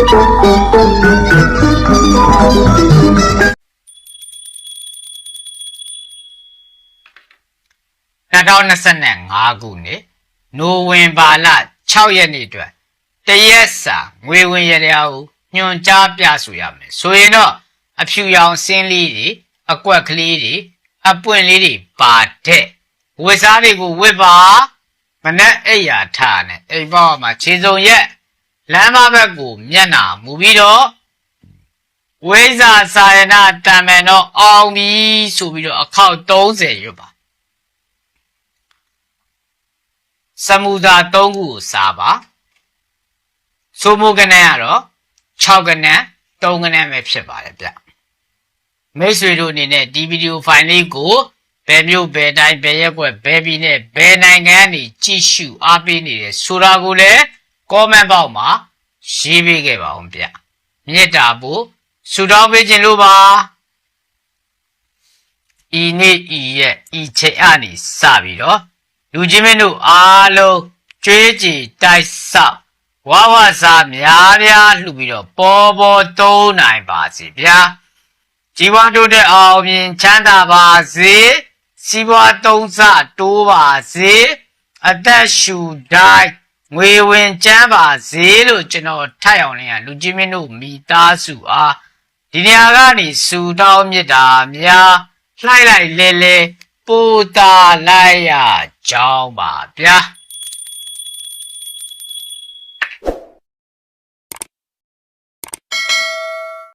2025ခုနှစ်နိုဝင်ဘာလ6ရက်နေ့အတွက်တရက်စာငွေဝင်ရတရားကိုညွှန်ကြားပြဆိုရမယ်ဆိုရင်တော့အဖြူရောင်စင်းလေးတွေအကွက်ကလေးတွေအပွင့်လေးတွေပါတဲ့ဝတ်စားတွေကိုဝတ်ပါမနဲ့အိယာထားနဲ့အိမ်ပေါ်မှာခြေစုံရက် လမ်းမဘက်ကိုမျက်နှာမူပြီးတော့ဝိဇာစာရဏတံမယ်တော့အောင်ပြီဆိုပြီးတော့အခောက်30ရွတ်ပါစမူသာ၃ခုကိုစားပါဆိုမိုကနန်းကတော့6ကနန်း3ကနန်းပဲဖြစ်ပါတယ်ဗျမိတ်ဆွေတို့အနေနဲ့ဒီဗီဒီယိုဖိုင်လေးကိုဘယ်မျိုးဘယ်တိုင်းဘယ်ရက်ွက်ဘယ်ပြည်နဲ့ဘယ်နိုင်ငံကနေကြည့်ရှုအားပေးနေတယ်ဆိုတာကိုလည်း comment box မှာရေးပေးခဲ့ပါအောင်ဗျမြစ်တာဖို့ဆူတောင်းပေးခြင်းလို့ပါဤနေ့ဤရက်ဤချိန်အနေစပြီးတော့လူချင်းမင်းတို့အားလုံးကြွေးကြည်တိုက်ဆောက်ဝါဝစားများများလှူပြီးတော့ပေါ်ပေါ်သုံးနိုင်ပါစေဗျာជីវတိုးတဲ့အောင်မြင်ချမ်းသာပါစေစီးပွားသုံးဆတိုးပါစေအသက်ရှူတိုင်း ငွေဝင်ချမ်းပါစေလို့ကျွန်တော်ထိုက်အောင်လင်းရလူချင်းမင်းတို့မိသားစုအားဒီနေရာကနေစူတောင်းမြစ်တာများလှိုက်လိုက်လဲလဲပူတာလိုက်ရကြောင်းပါဗျာ